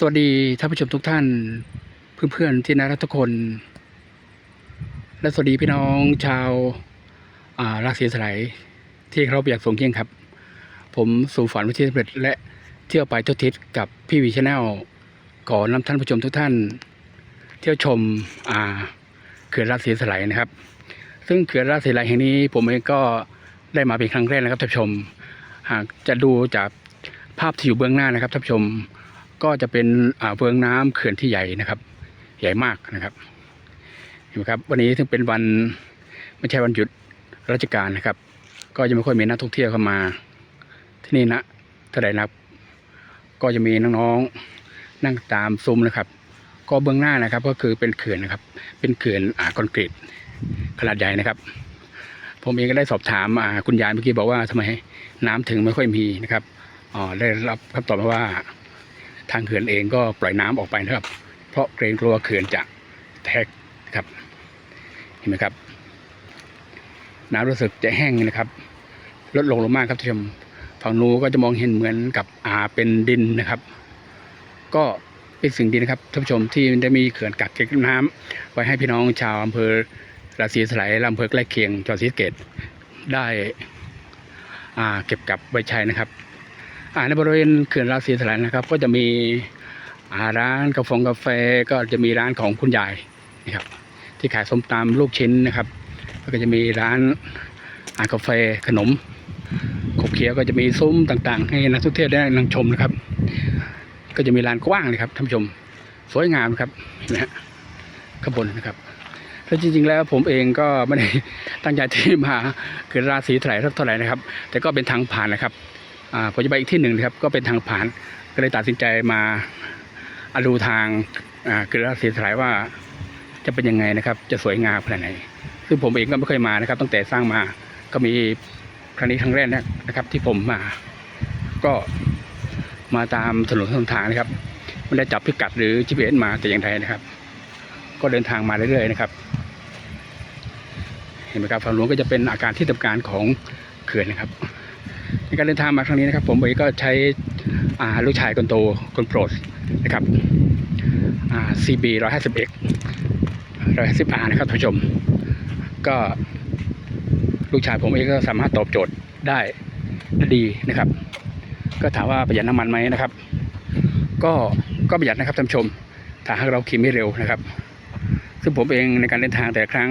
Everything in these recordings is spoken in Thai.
สวัสดีท่านผู้ชมทุกท่าน เพื่อนๆที่น่ารักทุกคน และสวัสดีพี่น้องชาวอ่าราศีสไลด์ที่เราอยากส่งเคียงครับ ผมสู่ฝันวิธีสำเร็จและเที่ยวไปทุกทิศกับพี่วีชแนลขอนำท่านผู้ชมทุกท่าน เที่ยวชมอ่าเขื่อนราศีสไลด์นะครับ ซึ่งเขื่อนราศีสไลด์แห่งนี้ ผมเองก็ได้มาเป็นครั้งแรกนะครับท่านผู้ชม หากจะดูจากภาพที่อยู่เบื้องหน้านะครับท่านผู้ชม ก็จะเป็นอ่าเบื้องน้ำเขื่อนที่ใหญ่นะครับ ใหญ่มากนะครับเห็นไหมครับ วันนี้ถึงเป็นวันไม่ใช่วันหยุดราชการนะครับ ก็จะไม่ค่อยมีนักท่องเที่ยวเข้ามา ที่นี่นะเท่าไหร่นักก็จะมีน้องๆนั่งตามซุ้มนะครับ ก็เบื้องหน้านะครับ ก็คือเป็นเขื่อนนะครับ เป็นเขื่อนอ่าคอนกรีตขนาดใหญ่นะครับ ผมเองก็ได้สอบถามอ่าคุณยายเมื่อกี้บอกว่าทำไมน้ำถึงไม่ค่อยมีนะครับอ๋อได้รับคำตอบมาว่า ทางเขื่อนเองก็ปล่อยน้ำออกไปนะครับ เพราะเกรงกลัวเขื่อนจะแตกครับ เห็นไหมครับ น้ำรู้สึกจะแห้งนะครับ ลดลงลงมากครับท่านผู้ชมฝั่งนู้นก็จะมองเห็นเหมือนกับอ่าเป็นดินนะครับ ก็เป็นสิ่งดีนะครับท่านผู้ชมที่ได้มีเขื่อนกักเก็บน้ำไว้ให้พี่น้องชาวอำเภอราศีสไลยและอำเภอใกล้เคียงจังหวัดศรีสะเกษได้อ่าเก็บกลับไว้ใช้นะครับ ในบริเวณเขื่อนราศีสไลยนะครับ ก็จะมีร้านกาแฟกาแฟก็จะมีร้านของคุณยายนะครับ ที่ขายส้มตำลูกชิ้นนะครับ ก็จะมีร้านอากาแฟขนมขบเคี้ยวก็จะมีซุ้มต่างๆ ให้นักท่องเที่ยวได้นั่งชมนะครับ ก็จะมีลานกว้างเลยครับท่านผู้ชม สวยงามครับนไหมฮะข้างบนนะครับแล้วจริงๆแล้วผมเองก็ไม่ได้ตั้งใจที่มาเขื่อนราศีเท่าไหร่เท่าไหร่นะครับ แต่ก็เป็นทางผ่านนะครับ ผมจะไปอีกที่หนึ่งนะครับ ก็เป็นทางผ่าน ก็เลยตัดสินใจมาอดูทางเกลือศรีสลายว่าจะเป็นยังไงนะครับ จะสวยงามขนาดไหน ซึ่งผมเองก็ไม่เคยมานะครับ ตั้งแต่สร้างมาก็มีครั้งนี้ครั้งแรกนะครับ ที่ผมมา ก็มาตามถนนเส้นทางนะครับไม่ได้จับพิกัดหรือ GPS มาแต่อย่างใดนะครับ ก็เดินทางมาเรื่อยๆนะครับ เห็นไหมครับฝั่งนู้นก็จะเป็นอาการที่ทำการของเขื่อนนะครับ ในการเดินทางมาครั้งนี้นะครับ ผมเองก็ใช้อ่าลูกชายคนโตคนโปรดนะครับอ่า CB 150X 150R นะครับท่านผู้ชม ก็ลูกชายผมเองก็สามารถตอบโจทย์ได้ดีนะครับ ก็ถามว่าประหยัดน้ำมันไหมนะครับ ก็ก็ประหยัดนะครับท่านผู้ชมถ้าหากเราขี่ไม่เร็วนะครับ ซึ่งผมเองในการเดินทางแต่ครั้ง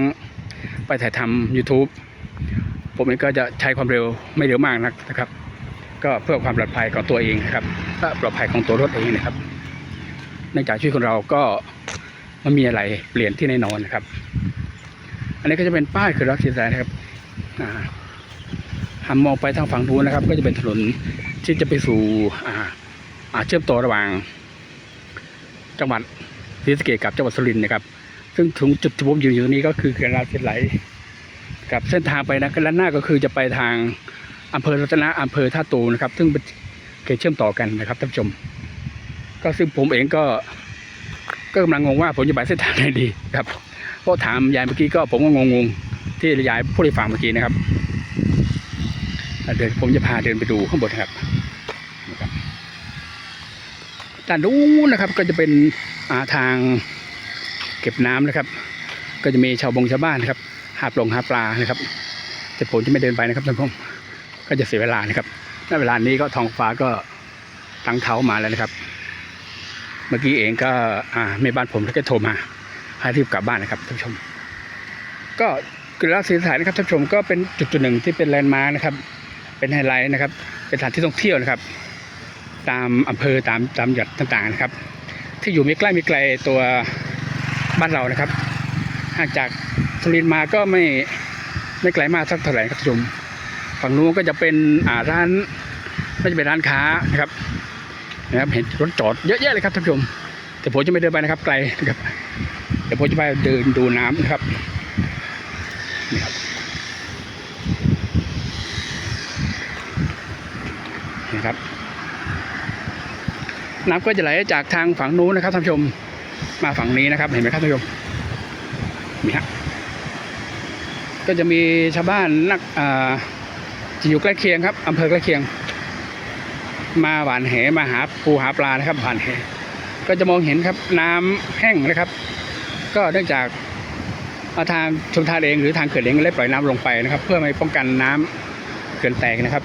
ไปถ่ายทำ YouTube ผมเองก็จะใช้ความเร็วไม่เร็วมากนักนะครับ ก็เพื่อความปลอดภัยของตัวเองนะครับและปลอดภัยของตัวรถเองนะครับเนื่องจากชีวิตของเราก็มันมีอะไรเปลี่ยนที่แน่นอนนะครับ อันนี้ก็จะเป็นป้ายคือรักสีแสนะครับหันมองไปทางฝั่งนู้นนะครับ ก็จะเป็นถนนที่จะไปสู่เชื่อมต่อระหว่าง จังหวัดศรีสะเกษกับจังหวัดสุรินทร์นะครับ ซึ่งถึงจุดที่ผมอยู่อยู่นี้ก็คือเขื่อนราศีไหล กับเส้นทางไปนะด้านหน้าก็คือจะไปทางอำเภอรัตนะอำเภอท่าตูนะครับ ซึ่งเป็นเขตเชื่อมต่อกันนะครับท่านผู้ชม ก็ซึ่งผมเองก็ ก็กำลังงงว่าผมจะไปเส้นทางไหนดีครับเพราะถามยายเมื่อกี้ก็ผมก็งงๆที่ยายพูดให้ฟังเมื่อกี้นะครับเดี๋ยวผมจะพาเดินไปดูข้างบนครับด้านนู้นนะครับก็จะเป็นอาทางเก็บน้ำนะครับ ก็จะมีชาวบงชาวบ้านนะครับ หาปลงหาปลานะครับแต่ผมจะไม่เดินไปนะครับท่านผู้ชมก็จะเสียเวลานะครับณเวลานี้ก็ท้องฟ้าก็ตั้งเท้ามาแล้วนะครับ เมื่อกี้เองก็อ่าแม่บ้านผมก็โทรมาให้รีบกลับบ้านนะครับท่านผู้ชม ก็กฤษศรีสายนะครับท่านผู้ชมก็เป็นจุดจุดหนึ่งที่เป็นแลนด์มาร์คนะครับ เป็นไฮไลท์นะครับ เป็นสถานที่ท่องเที่ยวนะครับ ตามอำเภอตามตามจังหวัดต่างๆนะครับ ที่อยู่ไม่ใกล้ไม่ไกลตัวบ้านเรานะครับห่างจาก สุรินมาก็ไม่ไม่ไกลมากสักเท่าไหร่ครับท่านผู้ชมฝั่งนู้นก็จะเป็นอ่าร้านก็จะเป็นร้านค้านะครับนะครับ เห็นรถจอดเยอะแยะเลยครับท่านผู้ชม แต่ผมจะไม่เดินไปนะครับไกลนะครับเดี๋ยวผมจะไปเดินดูน้ำนะครับนี่ครับนี่ครับ น้ำก็จะไหลจากทางฝั่งนู้นนะครับท่านผู้ชมมาฝั่งนี้นะครับ เห็นไหมครับท่านผู้ชมนี่ฮะ ก็จะมีชาวบ้านนักอ่าที่อยู่ใกล้เคียงครับอำเภอใกล้เคียง มาหวานแหมาหาปูหาปลานะครับหวานแหก็จะมองเห็นครับน้ำแห้งนะครับ ก็เนื่องจากอาทางชมทานเองหรือทางเขื่อนเองได้ปล่อยน้ำลงไปนะครับ เพื่อไม่ป้องกันน้ำเขื่อนแตกนะครับ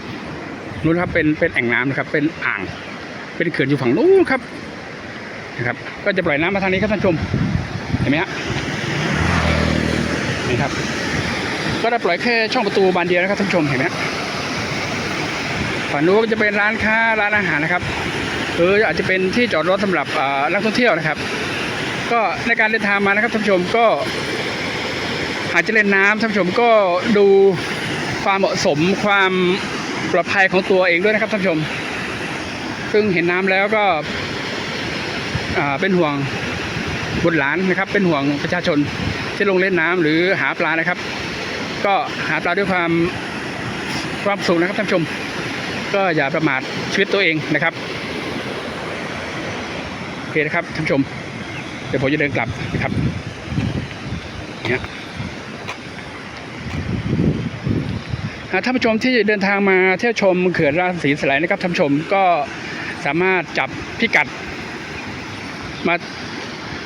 นู้นครับเป็นเป็นแอ่งน้ำนะครับ เป็นอ่าง เป็นเขื่อนอยู่ฝั่งนู้นครับนะครับ ก็จะปล่อยน้ำมาทางนี้ครับท่านชมเห็นไหมฮะนี่ครับ ก็ได้ปล่อยแค่ช่องประตูบานเดียวนะครับท่านผู้ชมเห็นไหมฝั่งนู้นก็จะเป็นร้านค้าร้านอาหารนะครับหรืออาจจะเป็นที่จอดรถสำหรับนักท่องเที่ยวนะครับ ก็ในการเดินทางมานะครับท่านผู้ชมก็อาจจะเล่นน้ำท่านผู้ชมก็ดูความเหมาะสมความปลอดภัยของตัวเองด้วยนะครับท่านผู้ชม ซึ่งเห็นน้ำแล้วก็เป็นห่วงบุตรหลานนะครับ เป็นห่วงประชาชนที่ลงเล่นน้ำหรือหาปลานะครับ ก็หาปลาด้วยความความสุขนะครับท่านชม ก็อย่าประมาทชีวิตตัวเองนะครับโอเคนะครับท่านชม เดี๋ยวผมจะเดินกลับนะครับเนี่ยอ่าท่านผู้ชมที่เดินทางมาเที่ยวชมเขื่อนราชสีสไลด์นะครับท่านผู้ชมก็สามารถจับพิกัดมา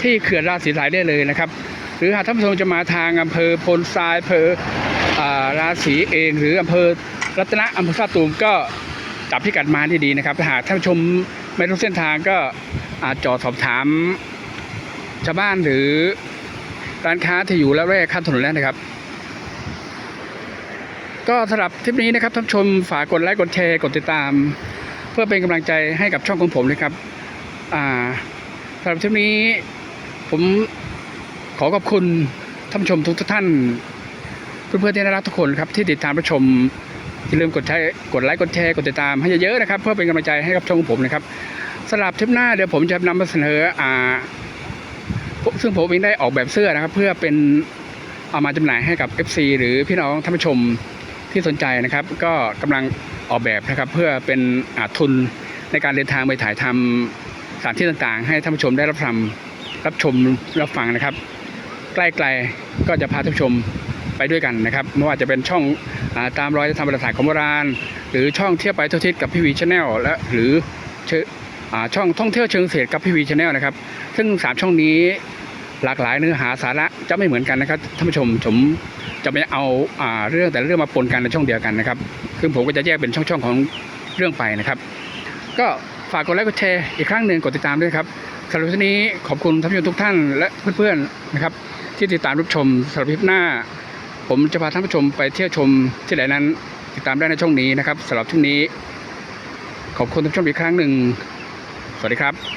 ที่เขื่อนราชสีสไลด์ได้เลยนะครับ หรือหากท่านผู้ชมจะมาทางอำเภอพลทรายอำเภอราศีเอง หรืออำเภอรัตนะอำเภอท่าตูมก็จับพิกัดมาที่ดีนะครับหากท่านผู้ชมไม่รู้เส้นทางก็อาจจอดสอบถามชาวบ้านหรือร้านค้าที่อยู่แล้วแรกข้ามถนนแล้วนะครับ ก็สำหรับทริปนี้นะครับท่านผู้ชมฝากกดไลค์กดแชร์กดติดตาม เพื่อเป็นกำลังใจให้กับช่องของผมนะครับ อ่าสำหรับทริปนี้ผม ขอขอบคุณท่านผู้ชมทุกท่าน เพื่อนๆที่น่ารักทุกคนครับที่ติดตามรับชมอย่าลืมกดแชร์กดไลค์กดแชร์กดติดตามให้เยอะๆนะครับ เพื่อเป็นกำลังใจให้กับช่องของผมนะครับสำหรับทริปหน้าเดี๋ยวผมจะนำมาเสนออ่าซึ่งผมเองได้ออกแบบเสื้อนะครับ เพื่อเป็นเอามาจำหน่ายให้กับ FC หรือพี่น้องท่านผู้ชมที่สนใจนะครับ ก็กำลังออกแบบนะครับ เพื่อเป็นอาทุนในการเดินทางไปถ่ายทำสถานที่ต่างๆ ให้ท่านผู้ชมได้รับฟังรับชมรับฟังนะครับ ใกล้ๆก็จะพาท่านชมไปด้วยกันนะครับไม่ว่าจะเป็นช่องอาตามรอยธรรมประวัติศาสตร์ของโบราณ หรือช่องเที่ยวไปทั่วทิศกับพี่วีชาแนลและหรือชอ่าช่องท่องเที่ยวเชิงเกษตรกับพี่วีชาแนลนะครับ ซึ่งสามช่องนี้หลากหลายเนื้อหาสาระจะไม่เหมือนกันนะครับท่านผู้ชมผมจะไม่เอาอาเรื่องแต่ละเรื่องมาปนกันในช่องเดียวกันนะครับซึ่งผมก็จะแยกเป็นช่องๆของเรื่องไปนะครับ ก็ฝากกดไลค์กดแชร์อีกครั้งหนึ่งกดติดตามด้วยครับสำหรับวันนี้ขอบคุณท่านผู้ชมทุกท่านและเพื่อนๆนะครับ ที่ติดตามรับชมสำหรับคลิปหน้า ผมจะพาท่านผู้ชมไปเที่ยวชมที่ไหนนั้น ติดตามได้ในช่องนี้นะครับสำหรับช่วงนี้ ขอบคุณท่านผู้ชมอีกครั้งหนึ่ง สวัสดีครับ